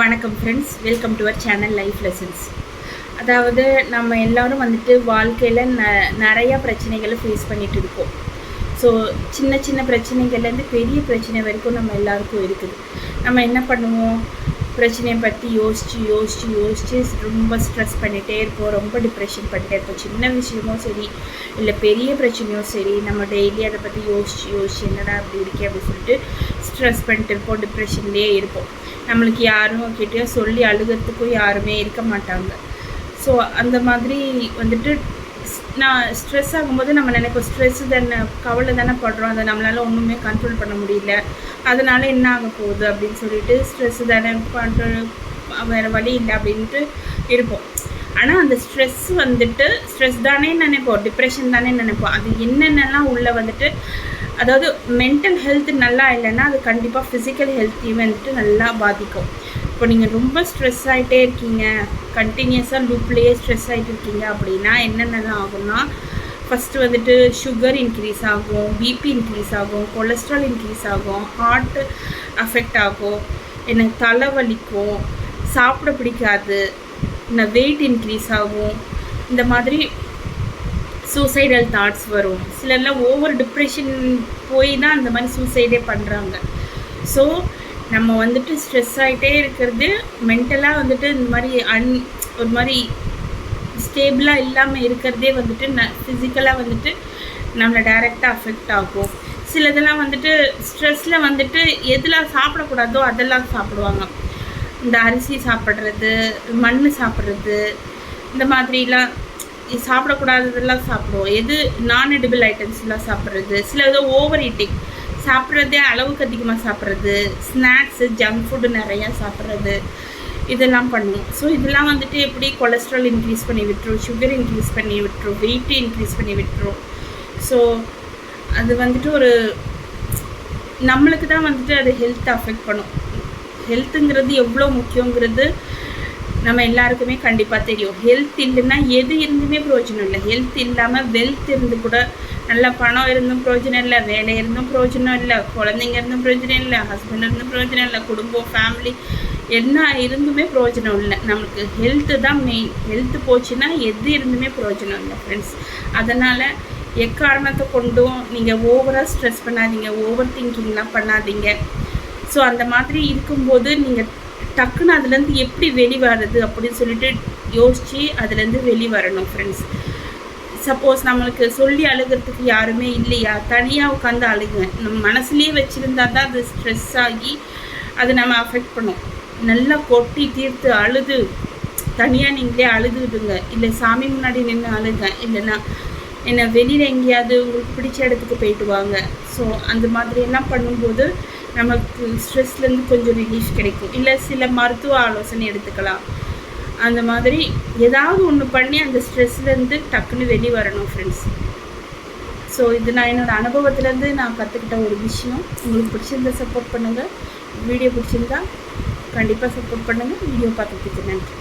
வணக்கம் friends welcome to our channel life lessons அதாவது நம்ம எல்லாரும் வந்துட்டு வாழ்க்கையில் ந நிறையா பிரச்சனைகளை ஃபேஸ் பண்ணிகிட்டு இருக்கோம். ஸோ சின்ன சின்ன பிரச்சனைகள்லேருந்து பெரிய பிரச்சனை வரைக்கும் நம்ம எல்லாருக்கும் இருக்குது. நம்ம என்ன பண்ணுவோம்? பிரச்சனையை பற்றி யோசித்து யோசித்து யோசித்து ரொம்ப ஸ்ட்ரெஸ் பண்ணிகிட்டே இருப்போம். ரொம்ப டிப்ரெஷன் பண்ணிட்டே இருப்போம். சின்ன விஷயமும் சரி இல்லை பெரிய பிரச்சனையும் சரி நம்ம டெய்லி அதை பற்றி யோசித்து யோசிச்சு என்னடா அப்படி இருக்கே அப்படின்னு சொல்லிட்டு ஸ்ட்ரெஸ் பண்ணிட்டு இருப்போம். டிப்ரெஷன்லேயே இருப்போம். நம்மளுக்கு யாரும் கிட்டேயோ சொல்லி அழுகிறதுக்கும் யாருமே இருக்க மாட்டாங்க. ஸோ அந்த மாதிரி வந்துட்டு நான் ஸ்ட்ரெஸ் ஆகும்போது நம்ம நினைப்போம் ஸ்ட்ரெஸ் தானே கவலை தானே படுறோம். அதை நம்மளால் ஒன்றுமே கண்ட்ரோல் பண்ண முடியல. அதனால் என்ன ஆக போகுது அப்படின்னு சொல்லிட்டு ஸ்ட்ரெஸ் தானே பண்ணுற வேறு வழி இல்லை அப்படின்ட்டு இருப்போம். ஆனால் அந்த ஸ்ட்ரெஸ் வந்துட்டு ஸ்ட்ரெஸ் தானே நினைப்போம் டிப்ரெஷன் தானே நினைப்போம். அது என்னென்னலாம் உள்ளே வந்துட்டு அதாவது மென்டல் ஹெல்த் நல்லா இல்லைன்னா அது கண்டிப்பாக ஃபிசிக்கல் ஹெல்த்தையும் வந்துட்டு நல்லா பாதிக்கும். இப்போ நீங்கள் ரொம்ப ஸ்ட்ரெஸ் ஆகிட்டே இருக்கீங்க கண்டினியூஸாக லூப்லேயே ஸ்ட்ரெஸ் ஆகிட்டு இருக்கீங்க அப்படின்னா என்னென்னலாம் ஆகும்னா ஃபஸ்ட்டு வந்துட்டு சுகர் இன்க்ரீஸ் ஆகும் பிபி இன்க்ரீஸ் ஆகும் கொலஸ்ட்ரால் இன்க்ரீஸ் ஆகும் ஹார்ட் அஃபெக்ட் ஆகும் எனக்கு தலை வலிக்கும் சாப்பிட பிடிக்காது வெயிட் இன்க்ரீஸ் ஆகும். இந்த மாதிரி சூசைடல் தாட்ஸ் வரும். சிலர்லாம் ஓவர் டிப்ரெஷன் போய் தான் அந்த மாதிரி சூசைடே பண்ணுறாங்க ஸோ நம்ம வந்துட்டு ஸ்ட்ரெஸ் ஆகிட்டே இருக்கிறது மென்டலாக வந்துட்டு இந்த மாதிரி அன் ஒரு மாதிரி ஸ்டேபிளாக இல்லாமல் இருக்கிறதே வந்துட்டு ந ஃபிசிக்கலாக வந்துட்டு நம்மளை டைரெக்டாக அஃபெக்ட் ஆகும். சிலதெல்லாம் வந்துட்டு ஸ்ட்ரெஸ்ஸில் வந்துட்டு எதெல்லாம் சாப்பிடக்கூடாதோ அதெல்லாம் சாப்பிடுவாங்க. இந்த அரிசி சாப்பிட்றது மண் சாப்பிட்றது இந்த மாதிரிலாம் சாப்பிடக்கூடாததெல்லாம் சாப்பிடுவோம். எது நான் எடிபிள் ஐட்டம்ஸ்லாம் சாப்பிட்றது சில இது ஓவர் ஈட்டிங் சாப்பிட்றதே அளவுக்கு அதிகமாக சாப்பிட்றது ஸ்நாக்ஸு ஜங்க் ஃபுட்டு நிறையா சாப்பிட்றது இதெல்லாம் பண்ணுவோம். ஸோ இதெல்லாம் வந்துட்டு எப்படி கொலஸ்ட்ரால் இன்க்ரீஸ் பண்ணி விட்டுரும் சுகர் இன்க்ரீஸ் பண்ணி விட்டுரும் வெயிட்டு இன்க்ரீஸ் பண்ணி விட்டுரும். ஸோ அது வந்துட்டு ஒரு நம்மளுக்கு தான் வந்துட்டு அது ஹெல்த் அஃபெக்ட் பண்ணும். ஹெல்த்துங்கிறது எவ்வளோ முக்கியங்கிறது நம்ம எல்லாருக்குமே கண்டிப்பாக தெரியும். ஹெல்த் இல்லைன்னா எது இருந்துமே பிரயோஜனம் இல்லை. ஹெல்த் இல்லாமல் வெல்த் இருந்து கூட நல்ல பணம் இருந்தும் பிரயோஜனம் இல்லை வேலை இருந்தும் பிரயோஜனம் இல்லை குழந்தைங்க இருந்தும் பிரயோஜனம் இல்லை ஹஸ்பண்ட் இருந்தும் பிரயோஜனம் இல்லை குடும்பம் ஃபேமிலி என்ன இருந்துமே பிரயோஜனம் இல்லை. நம்மளுக்கு ஹெல்த்து தான் மெயின் ஹெல்த்து போச்சுன்னா எது இருந்துமே பிரயோஜனம் இல்லை ஃப்ரெண்ட்ஸ் அதனால் எக்காரணத்தை கொண்டும் நீங்கள் ஓவராக ஸ்ட்ரெஸ் பண்ணாதீங்க ஓவர் திங்கிங்லாம் பண்ணாதீங்க. ஸோ அந்த மாதிரி இருக்கும்போது நீங்கள் டக்குன்னு அதுலேருந்து எப்படி வெளிவரது அப்படின்னு சொல்லிட்டு யோசித்து அதுலேருந்து வெளிவரணும் ஃப்ரெண்ட்ஸ் சப்போஸ் நம்மளுக்கு சொல்லி அழுகிறதுக்கு யாருமே இல்லையா? தனியாக உட்காந்து அழுகுங்க. நம்ம மனசுலேயே வச்சுருந்தா தான் அது ஸ்ட்ரெஸ் ஆகி அது நம்ம அஃபெக்ட் பண்ணும். நல்லா கொட்டி தீர்த்து அழுது தனியாக நீங்களே அழுதுடுங்க. இல்லை சாமி முன்னாடி நின்று அழுங்க. இல்லைன்னா என்ன வெளியில் எங்கேயாவது உங்களுக்கு பிடிச்ச இடத்துக்கு போயிட்டு வாங்க. ஸோ அந்த மாதிரி எல்லாம் பண்ணும்போது நமக்கு ஸ்ட்ரெஸ்லேருந்து கொஞ்சம் ரிலீஃப் கிடைக்கும். இல்லை சில மருத்துவ ஆலோசனை எடுத்துக்கலாம். அந்த மாதிரி ஏதாவது ஒன்று பண்ணி அந்த ஸ்ட்ரெஸ்லேருந்து டக்குன்னு வெளியே வரணும் ஃப்ரெண்ட்ஸ் ஸோ இது நான் என்னோடய அனுபவத்துலேருந்து நான் கற்றுக்கிட்ட ஒரு விஷயம். உங்களுக்கு பிடிச்சிருந்தா சப்போர்ட் பண்ணுங்கள் வீடியோ பிடிச்சிருந்தா கண்டிப்பாக சப்போர்ட் பண்ணுங்கள் வீடியோ பார்த்துக்கிட்டு நன்றி.